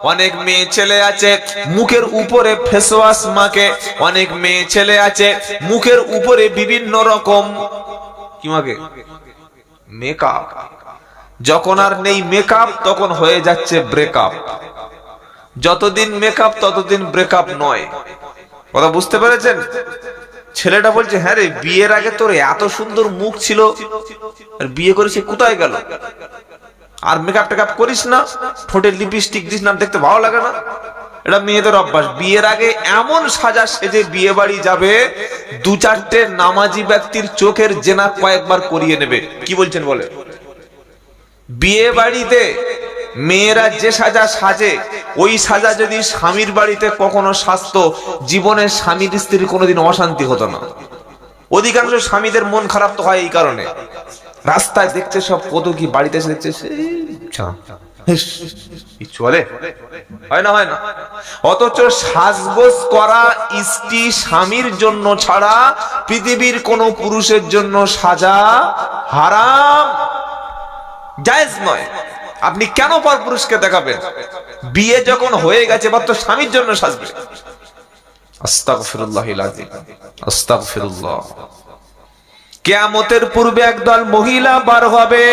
অনেক মেয়ে ছেলে আছে, মুখের উপরে ফেসওয়াশ মাকে অনেক মেয়ে ছেলে আছে, মুখের উপরে বিভিন্ন রকম কি মাকে মেকআপ যখন আর নেই মেকআপ তখন হয়ে যাচ্ছে ব্রেকআপ যতদিন মেকআপ ততদিন ব্রেকআপ নয়। কথা বুঝতে পেরেছেন? ছেলেটা বলছে হ্যাঁ রে, বিয়ের আগে তোর এত সুন্দর মুখ ছিল। আর বিয়ে করেছে, কোথায় গেল? আর মেকআপ টেকআপ করিস না ঠোঁটে লিপস্টিক দিস না দেখতে ভালো লাগে না। এটা মেয়েদের অভ্যাস। বিয়ের আগে এমন সাজা সেজে বিয়ে বাড়ি যাবে, দু চারটে নামাজি ব্যক্তির চোখের জেনা কয়েকবার করিয়ে নেবে। কি বলছেন বলে? বিয়ে বাড়িতে মেয়েরা যে সাজা সাজে, ওই সাজা যদি স্বামীর বাড়িতে কখনো সাজতো, জীবনে স্বামীর স্ত্রীর কোনোদিন অশান্তি হতো না। অধিকাংশ স্বামীদের মন খারাপ তো হয় এই কারণে। রাস্তায় দেখছে সব কত বাড়িতে এসে দেখছে চলে? হয় না হয় না। অথচ সাজগোজ করা স্ত্রী স্বামীর জন্য ছাড়া পৃথিবীর কোন পুরুষের জন্য সাজা হারাম। জায়েজ নয়। আপনি কেন পর পুরুষকে দেখাবেন? বিয়ে যখন হয়ে গেছে বা তো স্বামীর জন্য সাজবে। আস্তাগফিরুল্লাহিল আযীম। আস্তাগফিরুল্লাহ। কেয়ামতের পূর্বে একদল মহিলা বার হবে,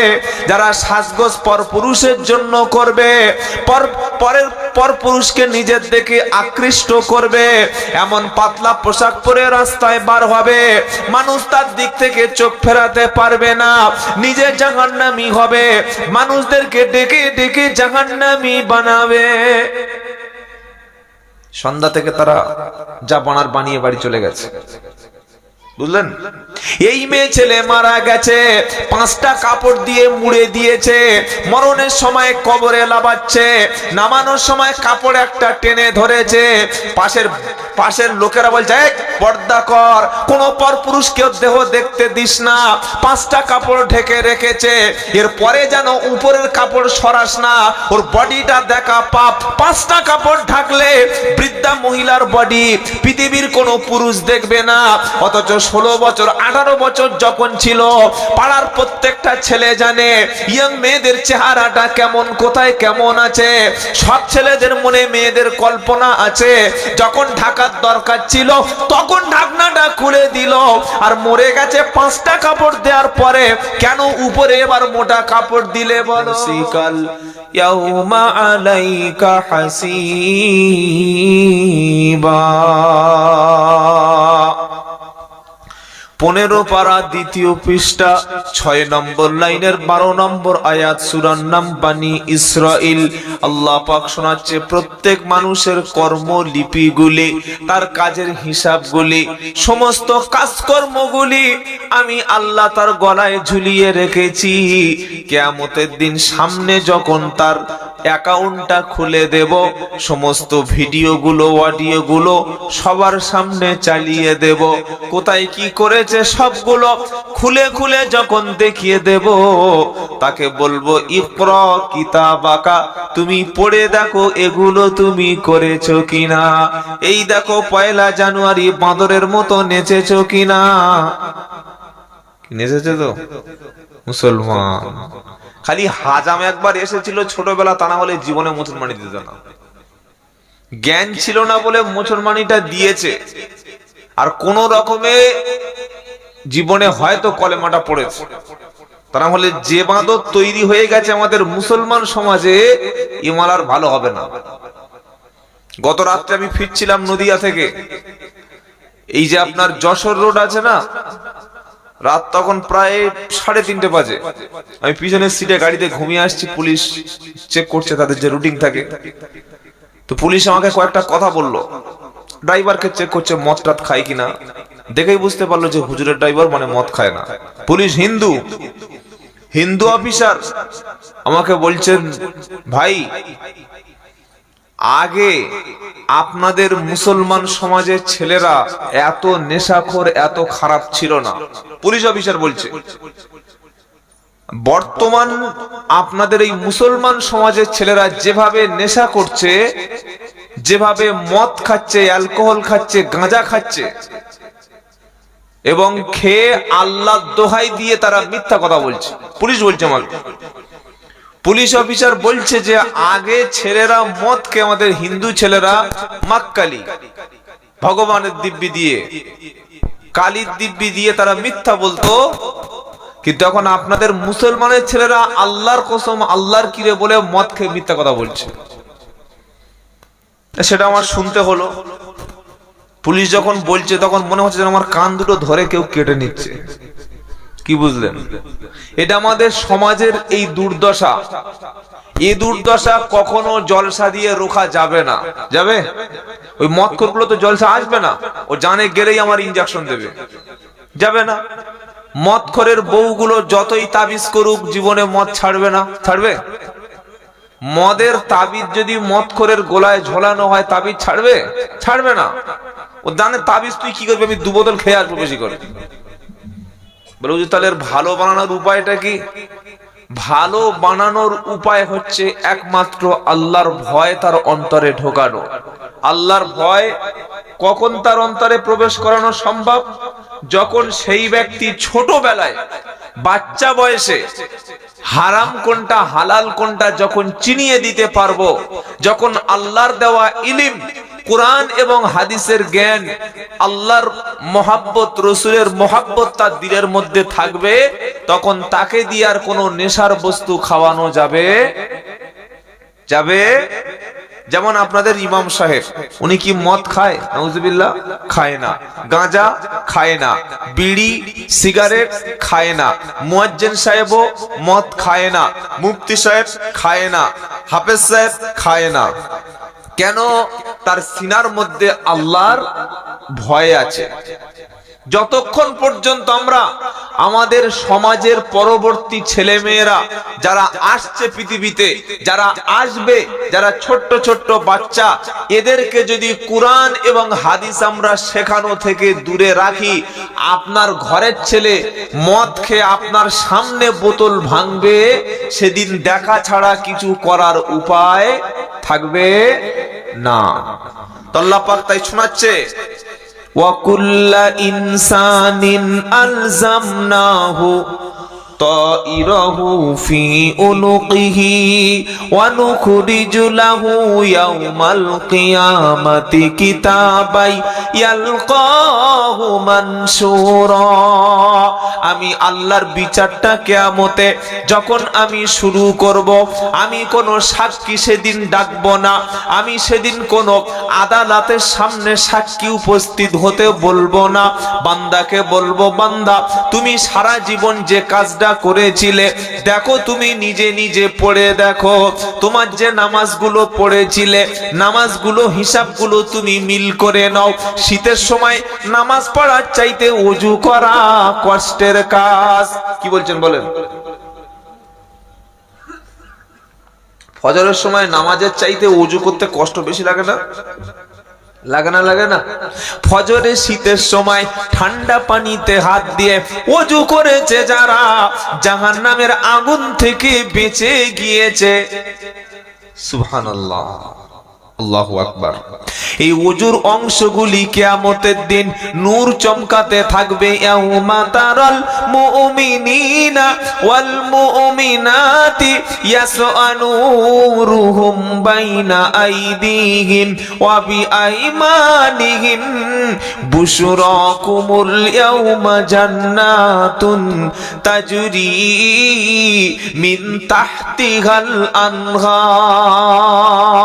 যারা সাজগোজ পর পুরুষের জন্য করবে, পর, পরের, পর পুরুষকে নিজের দিকে আকৃষ্ট করবে, এমন পাতলা পোশাক পরে রাস্তায় বার হবে, মানুষ তার দিক থেকে চোখ ফেরাতে পারবে না, নিজে জাহান্নামি হবে, মানুষদেরকে ডেকে ডেকে জাহান্নামি বানাবে। সন্ধ্যা থেকে তারা যা বানার বানিয়ে বাড়ি চলে গেছে। বুঝলেন? এই মেয়ে ছেলে মারা গেছে, পাঁচটা কাপড় দিয়ে মুড়ে দিয়েছে, মরণের সময় কবরে লাবাচ্ছে নামানোর সময় কাপড় একটা টেনে ধরেছে। পাশের পাশের লোকেরা বলছে পর্দা কর, কোন পর পুরুষকে দেহ দেখতে দিস না। পাঁচটা কাপড় ঢেকে রেখেছে, এর পরে যেন উপরের কাপড় সরাস না। ওর বডিটা দেখা পাপ। পাঁচটা কাপড় ঢাকলে বৃদ্ধা মহিলার বডি, পৃথিবীর কোনো পুরুষ দেখবে না। অথচ ষোলো বছর, আঠারো বছর যখন ছিল, পাড়ার প্রত্যেকটা ছেলে জানে ইয়ং মেয়েদের চেহারাটা কেমন, কোথায় কেমন আছে। সব ছেলেদের মনে মেয়েদের কল্পনা আছে। যখন ঢাকার দরকার ছিল, তখন ঢাকনাটা খুলে দিল। আর মরে গেছে পাঁচটা কাপড় দেওয়ার পরে, কেন উপরে এবার মোটা কাপড় দিলে বলো? সিকাল ইয়াউমা আলাইকা হাসিবা। পনেরো পারা দ্বিতীয় পৃষ্ঠা, ছয় নম্বর লাইনের বারো নম্বর আয়াত সুরার নাম বানি ইসরাইল আল্লাহ পাক শোনাচ্ছে, প্রত্যেক মানুষের কর্ম লিপিগুলি, তার কাজের হিসাবগুলি, সমস্ত কাজকর্মগুলি আমি আল্লাহ তার গলায় ঝুলিয়ে রেখেছি। কেয়ামতের দিন সামনে যখন তার অ্যাকাউন্টটা খুলে দেব, সমস্ত ভিডিওগুলো, অডিওগুলো সবার সামনে চালিয়ে দেব। কোথায় কি করেছে সবগুলো খুলে খুলে যখন দেখিয়ে দেব, তাকে বলব, ইকর কিতাবাকা, তুমি পড়ে দেখো এগুলো তুমি করেছ কিনা। এই দেখো, পয়লা জানুয়ারি বাঁদরের মতো নেচেছো কিনা। নেচেছে তো? মুসলমান। খালি হাজাম একবার এসেছিল ছোটবেলা, তা না হলে জীবনে মুসলমানি দিত না। জ্ঞান ছিল না বলে মুসলমানিটা দিয়েছে। আর কোন রকমে জীবনে হয়তো কলেমাটা পড়েছে। তা না হলে যে বাঁদর তৈরি হয়ে গেছে আমাদের মুসলমান সমাজে ইমাল আর ভালো হবে না। গত রাত্রে আমি ফিরছিলাম নদিয়া থেকে। এই যে আপনার যশোর রোড আছে না, রাত তখন প্রায় সাড়ে তিনটে বাজে। আমি পিছনের সিটে গাড়িতে ঘুমিয়ে আসছি, পুলিশ চেক করছে তাদের যে রুটিন থাকে। তো পুলিশ আমাকে কয়েকটা কথা বলল। ড্রাইভারকে চেক করছে মদ টাত খায় কিনা। দেখেই বুঝতে পারল যে হুজুরের ড্রাইভার মানে মদ খায় না। পুলিশ হিন্দু হিন্দু অফিসার, আমাকে বলছেন, ভাই, আগে আপনাদের মুসলমান সমাজের ছেলেরা এত নেশাখোর, এত খারাপ ছিল না। পুলিশ অফিসার বলছে, বর্তমান আপনাদের এই মুসলমান সমাজের ছেলেরা যেভাবে নেশা করছে, যেভাবে মদ খাচ্ছে, অ্যালকোহল খাচ্ছে, গাঁজা খাচ্ছে এবং খেয়ে আল্লাহ দোহাই দিয়ে তারা মিথ্যা কথা বলছে। পুলিশ বলছে আমাকে। পুলিশ অফিসার বলছে যে, আগে ছেলেরা মদকে আমাদের হিন্দু ছেলেরা মাক্কালি ভগবানের দিব্যি দিয়ে, কালির দিব্যি দিয়ে তারা মিথ্যা বলতো। কিন্তু এখন আপনাদের মুসলমানের ছেলেরা আল্লাহর কসম, আল্লাহর কিরে বলে মদ খেয়ে মিথ্যা কথা বলছে। সেটা আমার শুনতে হলো। পুলিশ যখন বলছে, তখন মনে হচ্ছে যেন আমার কান দুটো ধরে কেউ কেটে নিচ্ছে। কি বুঝলেন? এটা আমাদের সমাজের এই দুর্দশা। এই দুর্দশা কখনো জলসা দিয়ে রোখা যাবে না। যাবে? ওই মদগুলো তো জলসা আসবে না। ও জানে গেলেই আমার ইঞ্জেকশন দেবে। যাবে না। মদখরের বউগুলো যতই তাবিজ করুক, জীবনে মদ ছাড়বে না। ছাড়বে? মদের তাবিজ যদি মদখরের গোলায় ঝোলানো হয়, তাবিজ ছাড়বে? ছাড়বে না। ও দানের তাবিজ তুই কি করবি? আমি দু বোতল খেয়ে আসব বেশি করে। বলে হুজুর, তাহলে ভালো বানানোর উপায়টা কি? ভালো বানানোর উপায় হচ্ছে একমাত্র আল্লাহর ভয় তার অন্তরে ঢোকানো। আল্লাহর ভয় কখন তার অন্তরে প্রবেশ করানো সম্ভব? যখন সেই ব্যক্তি ছোটবেলায়, বাচ্চা বয়সে, হারাম কোনটা, হালাল কোনটা যখন চিনিয়ে দিতে পারব, যখন আল্লাহর দেওয়া ইলিম, কোরআন এবং হাদিসের জ্ঞান, আল্লাহর মহাব্বত, রসুলের মহাব্বত তার দিলের মধ্যে থাকবে, তখন তাকে দিয়ে আর কোনো নেশার বস্তু খাওয়ানো যাবে? যাবে? যেমন আপনাদের ইমাম সাহেব, উনি কি মদ খায়? খায় না। গাঁজা খায় না। বিড়ি, সিগারেট খায় না। মুয়াজ্জেন সাহেবও মদ খায় না। মুফতি সাহেব খায় না। হাফেজ সাহেব খায় না। কেন? তার সিনার মধ্যে আল্লাহর ভয় আছে। যতক্ষণ পর্যন্ত আমরা আমাদের সমাজের পরবর্তী ছেলে মেয়েরা যারা আসছে পৃথিবীতে, যারা আসবে, যারা ছোট্ট ছোট্ট বাচ্চা, এদেরকে যদি কোরআন এবং হাদিস আমরা শেখানো থেকে দূরে রাখি, আপনার ঘরের ছেলে মদ খেয়ে আপনার সামনে বোতল ভাঙবে, সেদিন দেখা ছাড়া কিছু করার উপায় থাকবে না। তল্লাপাক তাই শোনাচ্ছে وكل إنسان ألزمناه طائره في عنقه ونخرج له يوم القيامة كتابا يلقاه منشورا আমি আল্লাহর বিচারটা কেয়ামতে যখন আমি শুরু করব আমি কোনো সাক্ষী সেদিন ডাকবো না আমি সেদিন কোনো আদালতের সামনে সাক্ষী উপস্থিত হতে বলবো না বান্দাকে বলবো বান্দা তুমি সারা জীবন যে কাজটা করেছিলে। দেখো তুমি নিজে নিজে পড়ে দেখো। তোমার যে নামাজগুলো পড়েছিলে, নামাজগুলো, হিসাবগুলো তুমি মিল করে নাও। শীতের সময় নামাজ পড়ার চাইতে অজু করা কষ্টের কাজ। কি বলছেন বলেন? ফজরের সময় নামাজের চাইতে অজু করতে কষ্ট বেশি লাগে না? লাগে না লাগে না? ফজরে শীতের সময় ঠান্ডা পানিতে হাত দিয়ে অজু করেছে যারা জাহান নামের আগুন থেকে বেঁচে গিয়েছে। সুবহানাল্লাহ। এই অজুর অংশগুলি কিয়ামতের দিন নূর চমকাতে থাকবে। ইয়াউমা তারাল মুমিনিনা ওয়াল মুমিনাতি ইয়াসআনুরুহুম বাইনা জান্নাতুন মিন তাহতিহাল আনহার।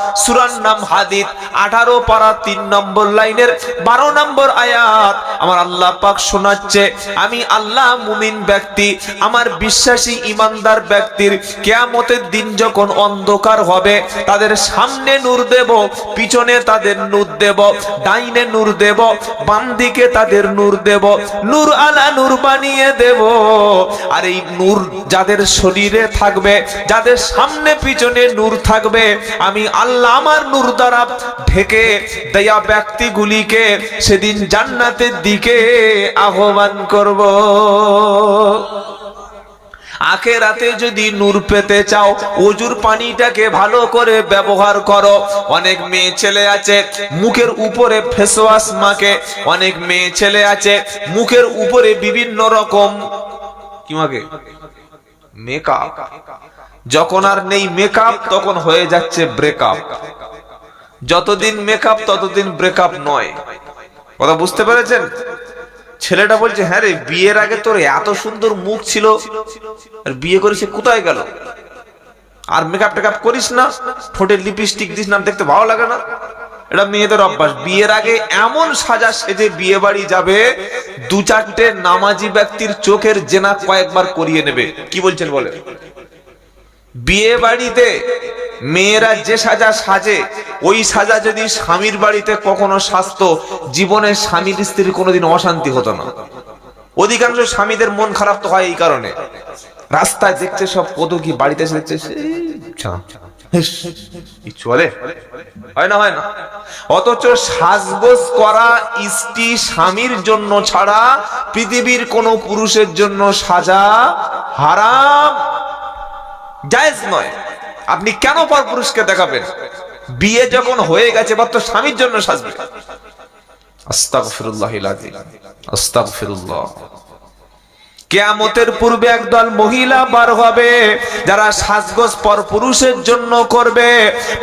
সূরার নাম হাদিদ। 18 পারা 3 নম্বর লাইনের 12 নম্বর আয়াত। আমার আল্লাহ পাক শোনাচ্ছে, আমি আল্লাহ মুমিন ব্যক্তি, আমার বিশ্বাসী ইমানদার ব্যক্তির কিয়ামতের দিন যখন অন্ধকার হবে, তাদের সামনে নূর দেব, পিছনে তাদের নূর দেব, ডাইনে নূর দেব, বাম দিকে তাদের নূর দেব, নূর আলা নূর বানিয়ে দেব। আর এই নূর যাদের শরীরে থাকবে, যাদের সামনে পিছনে নূর থাকবে, আমি আল্লাহ আমার নূর দ্বারা ঢেকে দেয়া ব্যক্তিগুলিকে সেদিন জান্নাতের দিকে আহ্বান করব। আখেরাতে যদি নূর পেতে চাও, অজুর পানিটাকে ভালো করে ব্যবহার করো। অনেক মেয়ে ছেলে আছে, মুখের উপরে ফেস ওয়াশ মাকে অনেক মেয়ে ছেলে আছে, মুখের উপরে বিভিন্ন রকম কি মাকে মেকআপ যখন আর নেই মেকআপ তখন হয়ে যাচ্ছে ব্রেকআপ যতদিন মেকআপ ততদিন ব্রেকআপ নয়। কথা বুঝতে পেরেছেন? ছেলেটা বলছে হ্যাঁ রে, বিয়ের আগে তোর এত সুন্দর মুখ ছিল, আর বিয়ে করে সে কোথায় গেল? আর মেকআপ টেকআপ করিস না ঠোঁটে লিপস্টিক দিস না দেখতে ভালো লাগে না। এটা মেয়েদের অভ্যাস। বিয়ের আগে এমন সাজা সেজে বিয়ে বাড়ি যাবে দু চারটে নামাজি ব্যক্তির চোখের জেনা কয়েকবার করিয়ে নেবে। কি বলছেন বলে বিয়ে বাড়িতে মেয়েরা যে সাজা সাজে, ওই সাজা যদি স্বামীর বাড়িতে কখনো সাজতো, জীবনে স্বামীর স্ত্রীর কোনোদিন অশান্তি হতো না। অধিকাংশ স্বামীদের মন খারাপ তো হয় এই কারণে। রাস্তায় দেখছে সব পদকি বাড়িতে এসে দেখছে চলে। হয় না হয় না। অথচ সাজগোজ করা স্ত্রী স্বামীর জন্য ছাড়া পৃথিবীর কোন পুরুষের জন্য সাজা হারাম। জায়েজ নয়। আপনি কেন পর পুরুষকে দেখাবেন? বিয়ে যখন হয়ে গেছে বা তো স্বামীর জন্য সাজবে। আস্তাগফিরুল্লাহ আস্তাগফিরুল্লাহ। কেয়ামতের পূর্বে একদল মহিলা বার হবে, যারা সাজগোজ পর পুরুষের জন্য করবে,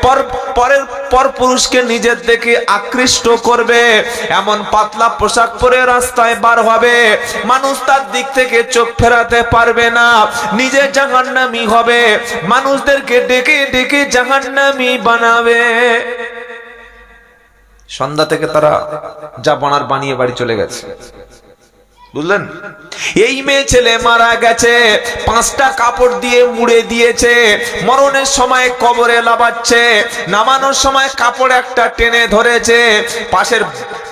পর পরের পর পুরুষকে নিজের দিকে আকৃষ্ট করবে, এমন পাতলা পোশাক পরে রাস্তায় বার হবে, মানুষ তার দিক থেকে চোখ ফেরাতে পারবে না, নিজে জাহান্নামি হবে, মানুষদেরকে ডেকে ডেকে জাহান্নামি বানাবে। সন্ধ্যা থেকে তারা যা বানার বানিয়ে বাড়ি চলে গেছে। বুঝলেন? এই মেয়ে ছেলে মারা গেছে পাঁচটা কাপড় দিয়ে মুড়ে দিয়েছে মরণের সময় কবরে লাবাচ্ছে নামানোর সময় কাপড় একটা টেনে ধরেছে পাশের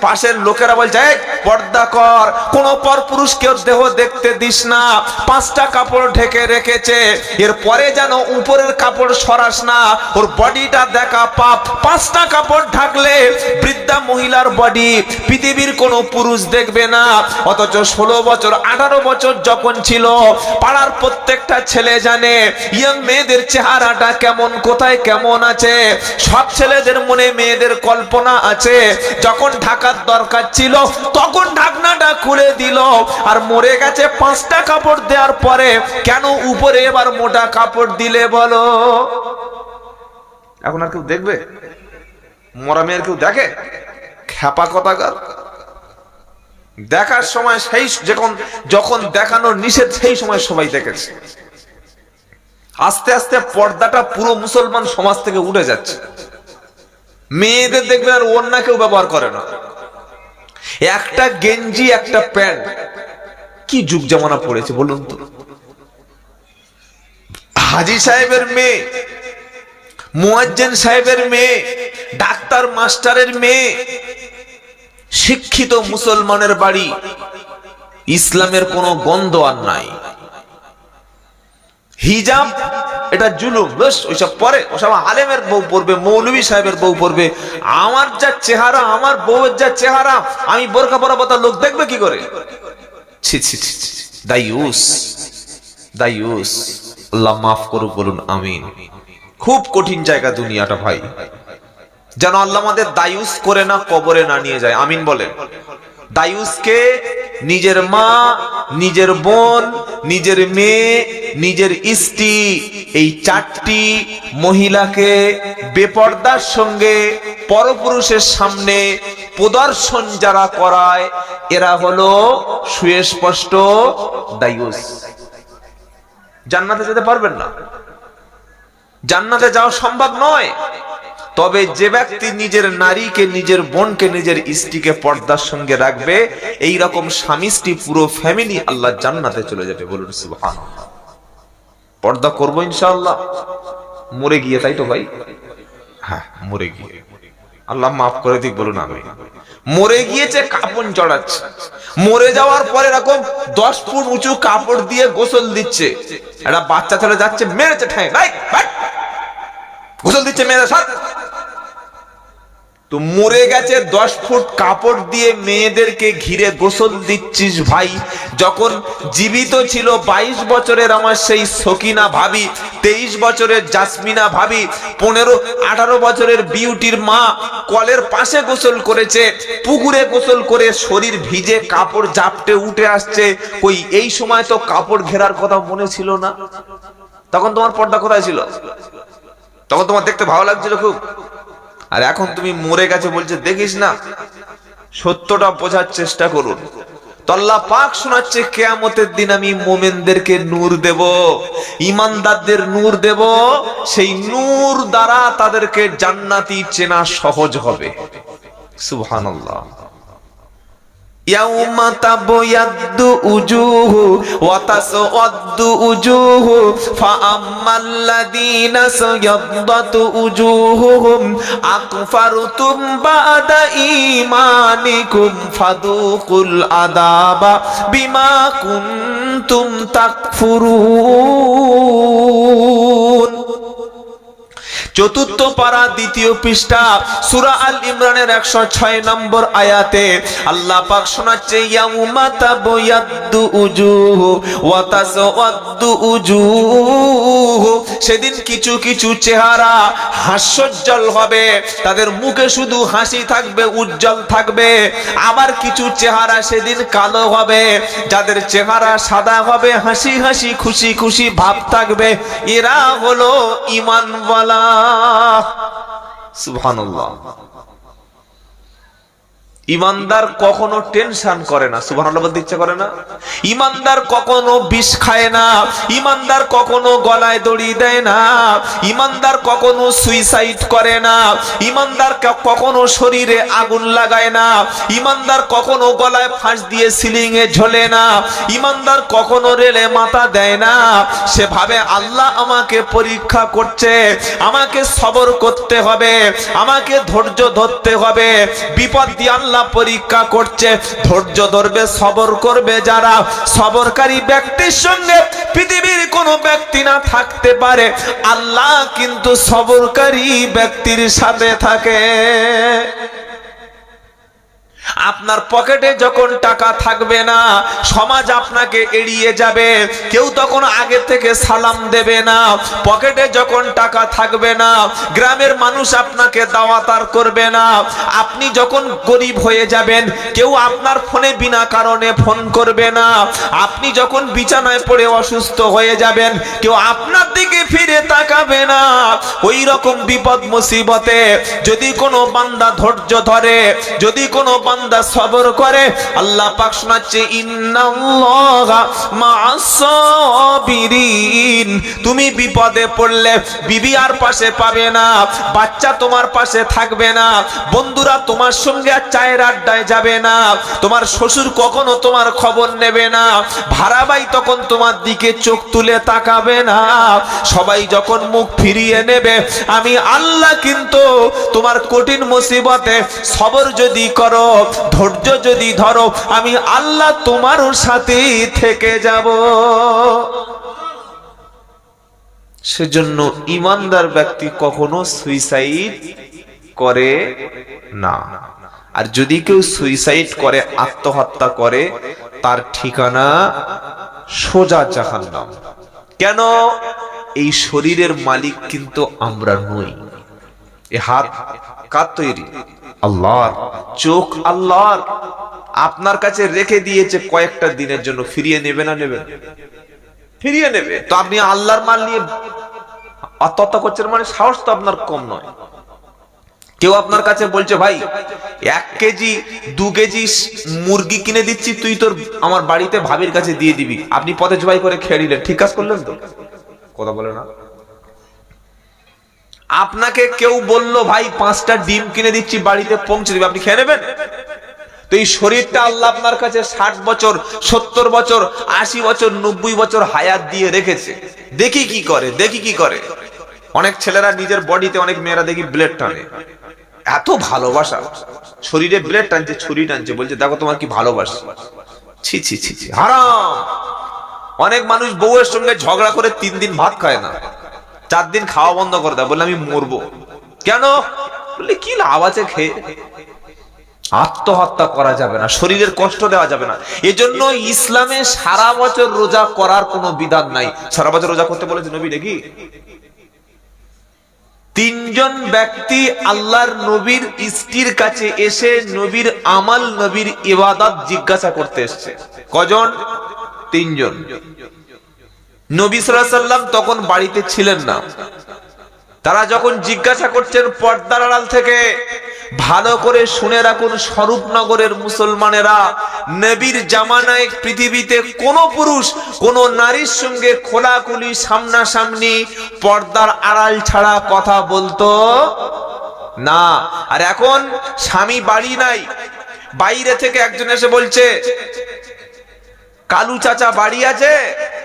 পাশের লোকেরা বলছে "এই, পর্দা কর কোন পর পুরুষকে ওর দেহ দেখতে দিস না পাঁচটা কাপড় ঢেকে রেখেছে এর পরে যেন উপরের কাপড় সরাস না ওর বডিটা দেখা পাপ। পাঁচটা কাপড় ঢাকলে বৃদ্ধা মহিলার বডি পৃথিবীর কোনো পুরুষ দেখবে না অথচ ষোলো বছর, আঠারো বছর যখন ছিল, পাড়ার প্রত্যেকটা ছেলে জানে, ইয়ং মেয়েদের চেহারাটা কেমন, কোথায় কেমন আছে। সব ছেলেদের মনে মেয়েদের কল্পনা আছে। যখন ঢাকার দরকার ছিল, তখন ঢাকনাটা খুলে দিল। আর মরে গেছে পাঁচটা কাপড় দেওয়ার পরে, কেন উপরে এবার মোটা কাপড় দিলে বলো? এখন আর কেউ দেখবে? মরা মেয়ের কেউ দেখে? খ্যাপা কথাকার? দেখার সময় সেই যখন যখন দেখানোর নিষেধ, সেই সময় সবাই দেখেছে। আস্তে আস্তে পর্দাটা পুরো মুসলমান সমাজ থেকে উঠে যাচ্ছে। মেয়েদের দেখবেন আর অন্য কেউ ব্যবহার করে না। একটা গেঞ্জি, একটা প্যান্ট। কি যুগ জামানা পড়েছে বলুন তো। হাজি সাহেবের মেয়ে, মুয়াজ্জেন সাহেবের মেয়ে, ডাক্তার মাস্টারের মেয়ে শিক্ষিত মুসলমানের বাড়ি, ইসলামের কোনো গন্ধ আর নাই। হিজাব, এটা জুলুম, বেশ, ওইসব পরে, ওসব আলেমের বউ পড়বে মৌলভী সাহেবের বউ পড়বে। আমার যা চেহারা, আমার বউয়ের যা চেহারা, আমি বোরকা পরাবতা লোক দেখবে কি করে? ছি ছি দায়ুস। আল্লাহ মাফ করুক, বলুন আমিন। খুব কঠিন জায়গা দুনিয়াটা ভাই। যেন আল্লাহ আমাদের দায়ুস করে না, কবরে না নিয়ে যায়। আমিন বলেন। দায়ুসকে নিজের মা, নিজের বোন, নিজের মেয়ে, নিজের স্ত্রী, এই চারটি মহিলাকে বেপর্দার সঙ্গে পরপুরুষের সামনে প্রদর্শন যারা করায়, এরা হলো সুস্পষ্ট দায়ুস। জান্নাতে যেতে পারবেন না। জান্নাতে যাওয়া সম্ভব নয়। তবে যে ব্যক্তি নিজের নারীকে, নিজের বোনকে, নিজের স্ত্রীকে পর্দার সঙ্গে রাখবে এই রকম স্বামী স্ত্রী পুরো ফ্যামিলি আল্লাহ জান্নাতে চলে যাবে বলুন সুবহান পর্দা করব ইনশাআল্লাহ। মরে গিয়ে, তাই তো ভাই? হ্যাঁ মরে গিয়ে। আল্লাহ মাফ করে দিক, বলুন আমি মরে গিয়েছে, কাপড় চড়াচ্ছে মরে যাওয়ার পরে এরকম দশ ফুট উঁচু কাপড় দিয়ে গোসল দিচ্ছে। একটা বাচ্চা ছেলে যাচ্ছে, মেরেছে ঠ্যাং। গোসল দিচ্ছে মেয়েদের সাথে তো মরে গেছে দশ ফুট কাপড় দিয়ে মেয়েদেরকে ঘিরে গোসল দিচ্ছিস ভাই। যখন জীবিত ছিল বাইশ বছরের আমার সেই সকিনা ভাবি, তেইশ বছরের জাসমিনা ভাবি, পনেরো, আঠারো বছরের বিউটির মা কলের পাশে গোসল করেছে, পুকুরে গোসল করে শরীর ভিজে কাপড় জাপটে উঠে আসছে। কই, এই সময় তো কাপড় ঘেরার কথা মনে ছিল না। তখন তোমার পর্দা কোথায় ছিল? তখন তোমার দেখতে ভালো লাগছিল খুব? আর এখন তুমি মরে গেছে বলছে, দেখিস না, সত্যটা বোঝার চেষ্টা করুন। তল্লা পাক শোনাচ্ছে, কেয়ামতের দিন আমি মোমেনদেরকে নূর দেব, ইমানদারদের নূর দেব, সেই নূর দ্বারা তাদেরকে জান্নাতি চেনা সহজ হবে। সুবহানাল্লাহ। يوم تبيض وجوه وتسود وجوه فأما الذين سيضت وجوههم أكفرتم بعد إيمانكم فذوقوا العذاب بما كنتم تكفرون চতুর্থ পারা দ্বিতীয় পৃষ্ঠা, সুরা আল ইমরানের একশো ছয় নম্বর আয়াতে আল্লাহ পাক শোনাচ্ছে সেদিন কিছু কিছু চেহারা হাস্যোজ্জ্বল হবে, তাদের মুখে শুধু হাসি থাকবে, উজ্জ্বল থাকবে। আবার কিছু চেহারা সেদিন কালো হবে, যাদের চেহারা সাদা হবে, হাসি হাসি খুশি খুশি ভাব থাকবে। এরা হলো ইমানওয়ালা। সুবহানাল্লাহ। ইমানদার কখনো টেনশন করে না, সুবহানাল্লাহ বলতে ইচ্ছা করে না? ইমানদার কখনো বিষ খায় না, ইমানদার কখনো গলায় দড়ি দেয় না, ইমানদার কখনো সুইসাইড করে না, ইমানদার কখনো শরীরে আগুন লাগায় না, ইমানদার কখনো গলায় ফাঁস দিয়ে সিলিং এ ঝোলে না, ইমানদার কখনো রেলে মাথা দেয় না। সেভাবে আল্লাহ আমাকে পরীক্ষা করছে, আমাকে সবর করতে হবে, আমাকে ধৈর্য ধরতে হবে, বিপদ দিয়ে আল্লাহ পরীক্ষা করছে, ধৈর্য ধরবে, সবর করবে যারা। সবরকারী ব্যক্তির সঙ্গে পৃথিবীর কোনো ব্যক্তি না থাকতে পারে, আল্লাহ কিন্তু সবরকারী ব্যক্তির সাথে থাকে। আপনার পকেটে যখন টাকা থাকবে না, সমাজ আপনাকে এড়িয়ে যাবে। কেউ তখন আগে থেকে সালাম দেবে না। পকেটে যখন টাকা থাকবে না, গ্রামের মানুষ আপনাকে দাওয়াতার করবে না। আপনি যখন গরিব হয়ে যাবেন, কেউ আপনার ফোনে বিনা কারণে ফোন করবে না। আপনি যখন বিছানায় পড়ে অসুস্থ হয়ে যাবেন, কেউ আপনার দিকে ফিরে তাকাবে না। ওই রকম বিপদ মুসিবতে যদি কোনো বান্দা ধৈর্য ধরে, যদি কোনো বান্দা সবর করে, আল্লাহ পাক শোনাচ্ছে, ইন্নাল্লাহা মা'আস সাবিরিন তুমি বিপদে পড়লে বিবি আর পাশে পাবে না, বাচ্চা তোমার পাশে থাকবে না, বন্ধুরা তোমার সঙ্গে আর চায়ের আড্ডায় যাবে না, তোমার শ্বশুর কখনো তোমার খবর নেবে না ভাড়াবাই তখন তোমার দিকে চোখ তুলে তাকাবে না, সবাই যখন মুখ ফিরিয়ে নেবে, আমি আল্লাহ কিন্তু তোমার কঠিন মুসিবতে সবর যদি করো ধৈর্য যদি ধরো, আমি আল্লাহ তোমার সাথেই থেকে যাব। সেজন্য ইমানদার ব্যক্তি কখনো সুইসাইড করে না। আর যদি কেউ সুইসাইড করে, আত্মহত্যা করে, তার ঠিকানা সোজা জাহান্নাম। কেন? এই শরীরের মালিক কিন্তু আমরা নই। এ হাত কার তৈরি? আল্লাহর, চোখ আল্লাহর। আপনার কাছে রেখে দিয়েছে কয়েকটা দিনের জন্য, ফিরিয়ে নেবে না নেবে? ফিরিয়ে নেবে। তো আপনি আল্লাহর মাল নিয়ে আত্মহত্যা করছেন মানে সাহস তো আপনার কম নয়। কেউ আপনার কাছে বলছে, ভাই, এক কেজি, দু কেজি মুরগি কিনে দিচ্ছি, তুই তোর আমার বাড়িতে ভাবির কাছে দিয়ে দিবি। আপনি পথে জবাই করে খেয়ে নিলেন। ঠিক কাজ করলেন তো? কথা বলে না? আপনাকে কেউ বলল, ভাই, পাঁচটা ডিম কিনে দিচ্ছি, বাড়িতে পৌঁছে দিবে। আপনি খেয়ে নেবেন? তো এই শরীরটা আল্লাহ আপনার কাছে ষাট বছর, সত্তর বছর, আশি বছর, নব্বই বছর হায়াত দিয়ে রেখেছে। দেখি কি করে, দেখি কি করে। অনেক ছেলেরা নিজের বডিতে অনেক মেয়েরা দেখি ব্লেড টানে। এত ভালোবাসা। শরীরে ব্লেড টানছে, ছুরি টানছে, বলছে, দেখো, তোমার কি ভালোবাসা? ছি ছি ছি ছি, হারাম। অনেক মানুষ বউয়ের সঙ্গে ঝগড়া করে তিন দিন ভাত খায় না। চার দিন খাওয়া বন্ধ করে দেয় বলে আমি মরবো। কেন? বললে, কি লাভ আছে খেয়ে? আত্মহত্যা করা যাবে না, শরীরের কষ্ট দেওয়া যাবে না। এজন্য ইসলামে সারা বছর রোজা করার কোনো বিধান নাই। সারা বছর রোজা করতে বলেছে নবী নাকি? তিনজন ব্যক্তি আল্লাহর নবীর স্ত্রীর কাছে এসে নবীর আমাল, নবীর ইবাদত জিজ্ঞাসা করতে এসছে। কজন? তিনজন। নবী সাল্লাম তখন বাড়িতে ছিলেন না। তারা যখন জিজ্ঞাসা করছেন পর্দার আড়াল থেকে, ভালো করে শুনে রাখুন স্বরূপনগরের মুসলমানেরা, নবীর জামানায় পৃথিবীতে কোন পুরুষ, কোন নারীর সঙ্গে খোলাখুলি সামনাসামনি পর্দার আড়াল ছাড়া কথা বলতো না। আর এখন স্বামী বাড়ি নাই, বাইরে থেকে একজন এসে বলছে, কালু চাচা বাড়ি আছে?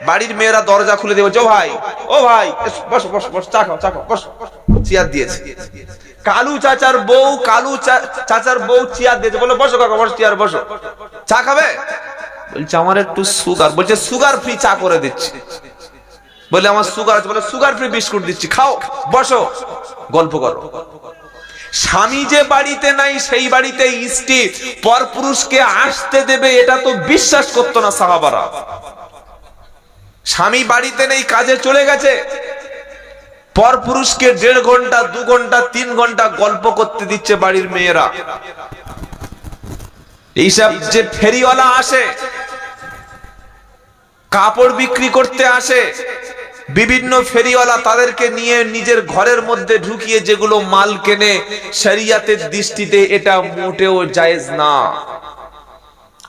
বাড়ির মেয়েরা দরজা খুলে দেবে ও ভাই ও ভাই বসো বসো বসো, চা খাও চা খাও, বসো। চেয়ার দিয়েছে। কালু চাচার বউ, কালু চাচার বউ চেয়ার দিয়েছে। বলে বসো কাকা, বসো, চেয়ার বসো। চা খাবে? বলছে, আমার একটু সুগার। বলছে, সুগার ফ্রি চা করে দিচ্ছি। বলে আমার সুগার আছে। বলে সুগার ফ্রি বিস্কুট দিচ্ছি, খাও, বসো। গল্প করো। স্বামী যে বাড়িতে নাই, সেই বাড়িতে স্ত্রী। পর পুরুষকে আসতে দেবে, এটা তো বিশ্বাস করতো না সাহাবারা। স্বামী বাড়িতে নেই, কাজে চলে গেছে। পর পুরুষকে দেড় ঘণ্টা, দু ঘণ্টা, তিন ঘণ্টা গল্প করতে দিচ্ছে বাড়ির মেয়েরা। এইসব যে ফেরিওয়ালা আসে, কাপড় বিক্রি করতে আসে, বিভিন্ন ফেরিওয়ালা তাদেরকে নিয়ে নিজের ঘরের মধ্যে ঢুকিয়ে যেগুলো মাল কেনে, শরিয়াতের দৃষ্টিতে এটা মোটেও জায়েজ না।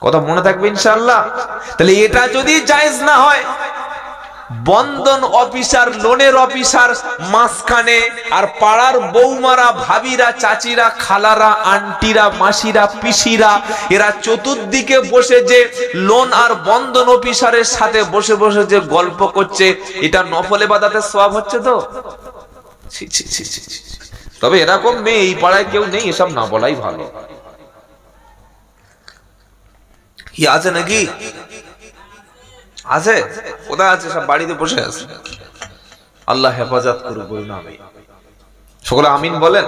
কথা মনে থাকবে ইনশাল্লাহ তাহলে এটা যদি জায়েজ না হয় বন্ধন অফিসার, লোনের অফিসার, মাঝখানে আর পাড়ার বৌমারা, ভাবিরা, চাচিরা, খালারা, আন্টিরা, মাসিরা, পিসিরা, এরা চতুর্দিকে বসে যে লোন আর বন্ধন অফিসারের সাথে বসে বসে যে গল্প করছে, এটা নফলে বাদাতে সব হচ্ছে তো। তবে এরকম মেয়ে এই পাড়ায় কেউ নেই, এসব না বলাই ভালো। কি আছে নাকি? আছে? কোথায় আছে? সব বাড়িতে বসে আছে। আল্লাহ হেফাজত করুক বলুন আমি সকলে আমিন বলেন।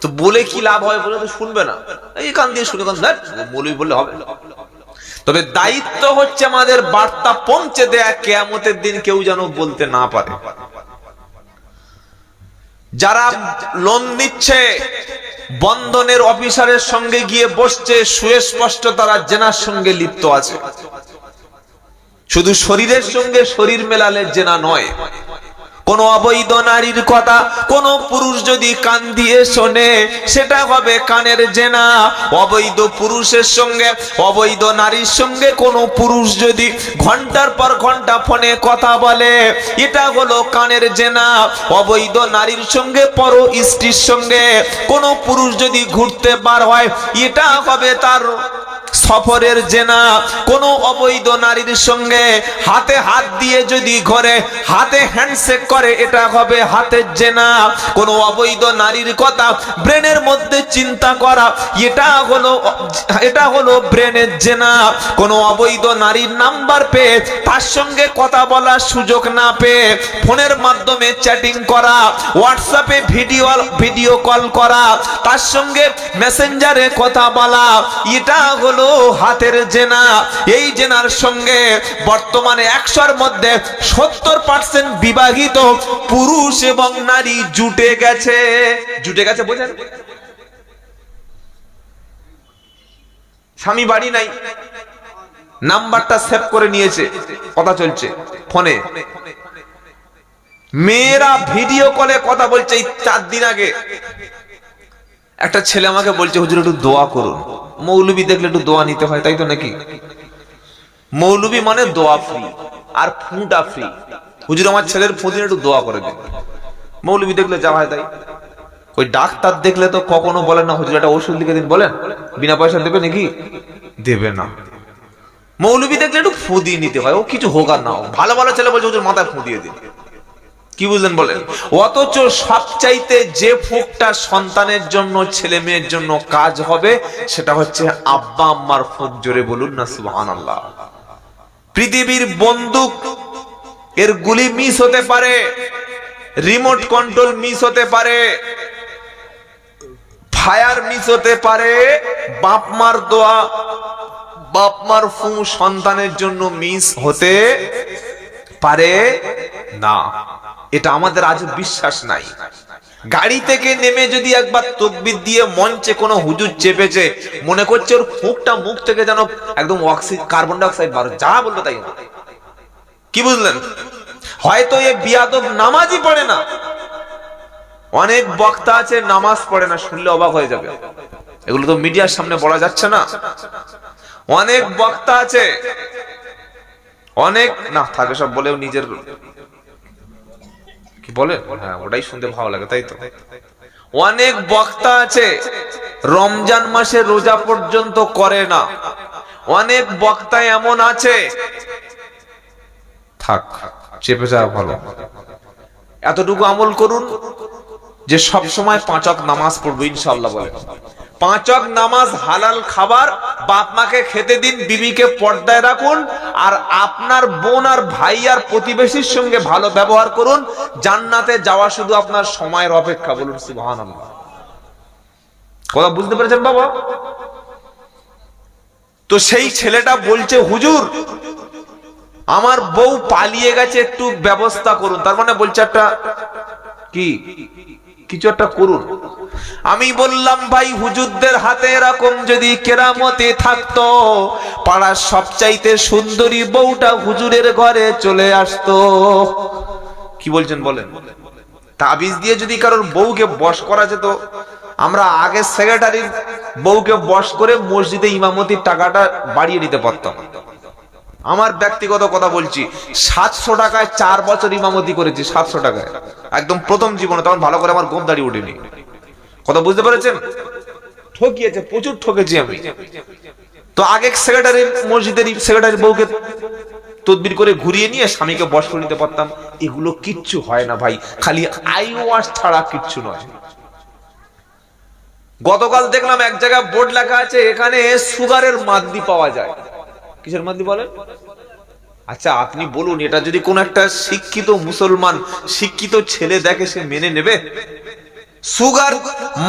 তো বলে কি লাভ হয় বলে তো শুনবে না। এই কান দিয়ে শুনে কান মৌলবি বললে হবে। তবে দায়িত্ব হচ্ছে আমাদের বার্তা পৌঁছে দেয়া, কেয়ামতের দিন কেউ যেন বলতে না পারে। যারা লোন নিচ্ছে, বন্ধনের অফিসারের সঙ্গে গিয়ে বসছে, সুস্পষ্ট তারা জেনার সঙ্গে লিপ্ত আছে। শুধু শরীরের সঙ্গে শরীর মেলালে জেনা নয়। কোন অবৈধ নারীর কথা, কোন পুরুষ যদি কান দিয়ে শোনে, সেটা হবে কানের জেনা। অবৈধ পুরুষের সঙ্গে, অবৈধ নারীর সঙ্গে কোন পুরুষ যদি ঘণ্টার পর ঘণ্টা ফোনে কথা বলে, এটা হলো কানের জেনা। অবৈধ নারীর সঙ্গে, পর স্ত্রীর সঙ্গে কোন পুরুষ যদি ঘুরতে বার হয়, এটা হবে তার সফরের জেনা, কোনো অবৈধ নারীর সঙ্গে হাতে হাত দিয়ে যদি ঘরে, হাতে হ্যান্ডশেক করে, এটা হবে হাতের জেনা। কোনো অবৈধ নারীর কথা ব্রেনের মধ্যে চিন্তা করা, এটা হলো এটা হলো ব্রেনের জেনা। কোনো অবৈধ নারীর নাম্বার পেয়ে, তার সঙ্গে কথা বলার সুযোগ না পেয়ে, ফোনের মাধ্যমে চ্যাটিং করা হোয়াটসঅ্যাপে ভিডিও ভিডিও কল করা, তার সঙ্গে মেসেঞ্জারে কথা বলা, এটা হলো হাতের জেনা। এই জেনার সঙ্গে বর্তমানে একশোর মধ্যে সত্তর পার্সেন্ট বিবাহিত পুরুষ এবং নারী জুটে গেছে। জুটে গেছে বোঝেন স্বামী বাড়ি নাই। নাম্বারটা সেভ করে নিয়েছে। কথা চলছে। ফোনে। মেয়েরা ভিডিও কলে কথা বলছে চার দিন আগে। একটা ছেলে আমাকে বলছে, হুজুর, একটু দোয়া করুন। মৌলবি দেখলে একটু দোয়া নিতে হয়, তাই তো নাকি? মৌলবি মানে দোয়া ফ্রি আর ফুটা ফ্রি হুজুর, আমার ছেলের ফুদিন একটু দোয়া করে দিন। মৌলবি দেখলে যা হয় তাই। ওই ডাক্তার দেখলে তো কখনো বলেন না, হুজুর, একটা ওষুধ লিখে দিন, বলেন? বিনা পয়সা দেবে নাকি? দেবে না। মৌলবি দেখলে একটু ফু দিয়ে নিতে হয়, ও কিছু হোক আর না ভালো ভালো ছেলে বলছে, হুজুর, মাথায় ফুদিয়ে দিন। কি বুঝলেন বলেন? অথচ সবচাইতে যে ফুকটা সন্তানের জন্য, ছেলে মেয়ের জন্য কাজ হবে, সেটা হচ্ছে আব্বা আম্মার ফুক জোরে বলুন না সুবহান আল্লাহ পৃথিবীর বন্দুক এর গুলি মিস হতে পারে রিমোট কন্ট্রোল মিস হতে পারে ফায়ার মিস হতে পারে, বাপ মার দোয়া, বাপ মার ফু সন্তানের জন্য মিস হতে পারে না। এটা আমাদের আজ বিশ্বাস নাই। গাড়ি থেকে নেমে যদি একবার তকবির দিয়ে মঞ্চে কোনো হুজুর চেপেছে, মনে করছে ওর ফুকটা মুখ থেকে যেন একদম কার্বন ডাইঅক্সাইড বার যা বলল তাই। কি বুঝলেন? হয়তো এ বিয়াদব নামাজই পড়ে না। অনেক বক্তা আছে, নামাজ পড়ে না, শুনলে অবাক হয়ে যাবে। এগুলো তো মিডিয়ার সামনে বলা যাচ্ছে না। অনেক বক্তা আছে। অনেক না, থাকে সব বলেও নিজের কি বলে? হ্যাঁ ওটাই শুনতে ভালো লাগে, তাই তো? অনেক বক্তা আছে, রমজান মাসে রোজা পর্যন্ত করে না। অনেক বক্তা এমন আছে। থাক, চেপে যাওয়া ভালো। এতটুকু আমল করুন যে সব সময় পাঁচক নামাজ পড়ব ইনশাল্লাহ বলে। পাঁচক নামাজ হালাল খাবার বাপ মাকে খেতে দিন, বিবিকে পর্দায় রাখুন, আর আপনার বোন আর ভাই আর প্রতিবেশীর সঙ্গে ভালো ব্যবহার করুন। জান্নাতে যাওয়া শুধু আপনার সময়ের অপেক্ষা, বলুন সুবহানাল্লাহ। কথা বুঝতে পেরেছেন বাবা? তো সেই ছেলেটা বলছে, হুজুর, আমার বউ পালিয়ে গেছে, একটু ব্যবস্থা করুন। তার মানে বলছে একটা কি? কিছু একটা করুন। আমি বললাম, ভাই, হুজুরদের হাতে এরকম যদি কেরামতে থাকতো, পাড়ার সবচাইতে সুন্দরী বউটা হুজুরের ঘরে চলে আসতো। কি বলছেন বলেন? তাবিজ দিয়ে যদি কারোর বউকে বশ করা যেত, আমরা আগে সেক্রেটারির বউকে বশ করে মসজিদে ইমামতির টাকাটা বাড়িয়ে নিতে পারতাম। আমার ব্যক্তিগত কথা বলছি, সাতশো টাকায় চার বছর ইমামতি করেছি, সাতশো টাকায়। একদম প্রথম জীবনে, তখন ভালো করে আমার গোম দাঁড়িয়ে উঠেনি কথা বুঝতে পেরেছেন? ঠকিয়েছে, প্রচুর ঠকেছি আমি। তো আগে সেক্রেটারি মসজিদের সেক্রেটারি বউকে তদবির করে ঘুরিয়ে নিয়ে স্বামীকে বস করে নিতে পারতাম। এগুলো কিচ্ছু হয় না ভাই, খালি আই ওয়াশ ছাড়া কিচ্ছু নয়। গতকাল দেখলাম এক জায়গায় বোর্ড লেখা আছে, এখানে সুগারের মাদ্দি পাওয়া যায়। কিসের মাদ্দি বলেন? আচ্ছা আপনি বলুন, এটা যদি কোন একটা শিক্ষিত মুসলমান শিক্ষিত ছেলে দেখে সে মেনে নেবে? সুগার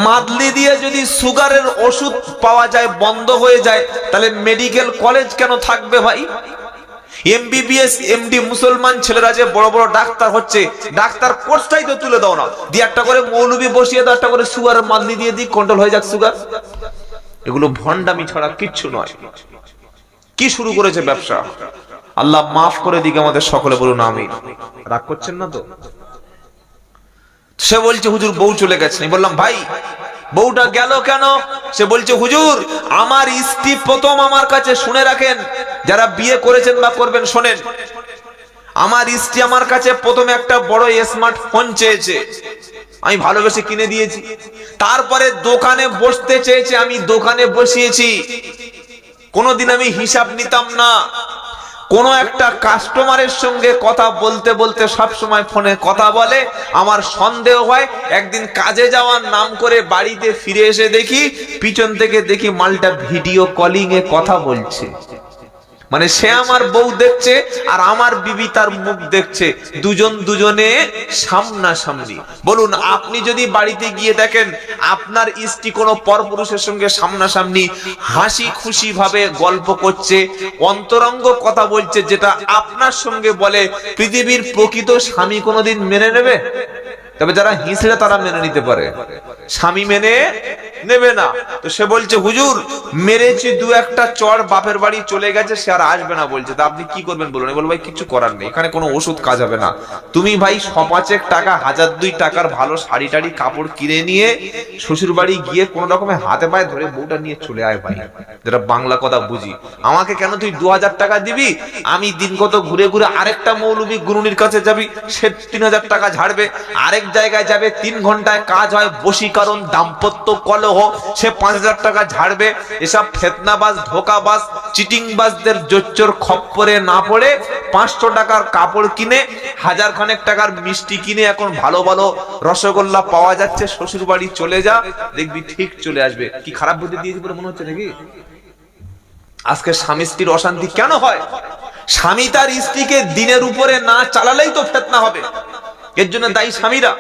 মাদলি দিয়ে যদি সুগারের ওষুধ পাওয়া যায়, বন্ধ হয়ে যায়, তাহলে মেডিকেল কলেজ কেন থাকবে ভাই? এমবিবিএস, এমডি মুসলমান ছেলেরা যে বড় বড় ডাক্তার হচ্ছে, ডাক্তার কোর্সটাই তো তুলে দাও না। দিয়ে একটা করে মৌলবি বসিয়ে দাও, একটা করে সুগার মাদলি দিয়ে দিই কন্ট্রোল হয়ে যাক সুগার। এগুলো ভন্ডামি ছাড়া কিচ্ছু নয়। কি শুরু করেছে ব্যবসা? আল্লাহ মাফ করে দিকে আমাদের সকলে বলুন আমি রাগ করছেন না তো? সে বলছে হুজুর বউ চলে গেছে। বললাম ভাই বউটা গেল কেন? সে বলছে হুজুর আমার স্ত্রী প্রথম আমার কাছে শুনে রাখেন। যারা বিয়ে করেছেন বা করবেন শোনেন। আমার স্ত্রী আমার কাছে প্রথমে একটা বড় স্মার্টফোন চেয়েছে। আমি ভালোবেসে কিনে দিয়েছি। তারপরে দোকানে বসতে চেয়েছে আমি দোকানে বসিয়েছি। কোনোদিন আমি হিসাব নিতাম না। কোন একটা কাস্টমারের সঙ্গে কথা বলতে বলতে সব সময় ফোনে কথা বলে, আমার সন্দেহ হয় একদিন কাজে যাওয়ার নাম করে বাড়িতে ফিরে এসে দেখি, পিছন থেকে দেখি মালটা ভিডিও কলিং এ কথা বলছে। মানে সে আমার বউ দেখছে আর আমার বিবি তার মুখ দেখছে। দুজন দুজনে সামনাসামনি। বলুন, আপনি যদি বাড়িতে গিয়ে দেখেন, আপনার স্ত্রী কোনো পরপুরুষের সঙ্গে সামনাসামনি হাসি খুশি ভাবে গল্প করছে, অন্তরঙ্গ কথা বলছে, যেটা আপনার সঙ্গে বলে, পৃথিবীর প্রকৃত স্বামী কোনোদিন মেনে নেবে? তবে যারা হিঁচড়ে তারা মেনে নিতে পারে। স্বামী মেনে নেবে না। তো সে বলছে, হুজুর, মেরেছি দু একটা চর, বাপের বাড়ি চলে গেছে, সে আর আসবে না, বলছে। তা আপনি কি করবেন বলুন? বলব, ভাই, কিছু করার নেই। এখানে কোনো ওষুধ কাজ হবে না। তুমি ভাই, সপাচেক টাকা, হাজার দুই টাকার ভালো শাড়ি টাড়ি, কাপড় কিনে নিয়ে শ্বশুর বাড়ি গিয়ে কোন রকমের হাতে পায়ে ধরে বউটা নিয়ে চলে আয় ভাই। যেটা বাংলা কথা বুঝি। আমাকে কেন তুই দু হাজার টাকা দিবি? আমি দিন কত ঘুরে ঘুরে আরেকটা মৌলবী গুরুনির কাছে যাবি, সে তিন হাজার টাকা ঝাড়বে। আরেক জায়গায় যাবে, তিন ঘন্টায় কাজ হয়, বশীকরণ, দাম্পত্য কলহ, সে পাঁচ হাজার টাকা ঝাড়বে। এসব ফেতনাবাজ, ধোকাবাজ, চিটিংবাজদের জোচ্চোর খপ্পরে না পড়ে পাঁচশো টাকার কাপড় কিনে, হাজার খানেক টাকার মিষ্টি কিনে এখন ভালো ভালো রসগোল্লা পাওয়া যাচ্ছে শ্বশুর বাড়ি চলে যা, দেখবি ঠিক চলে আসবে। কি খারাপ বুদ্ধি দিয়েছি বলে মনে হচ্ছে নাকি? আজকে স্বামী স্ত্রীর অশান্তি কেন হয়? স্বামী তার স্ত্রীকে দিনের উপরে না চালালেই তো ফেতনা হবে। এর জন্য দায়ী স্বামীরা।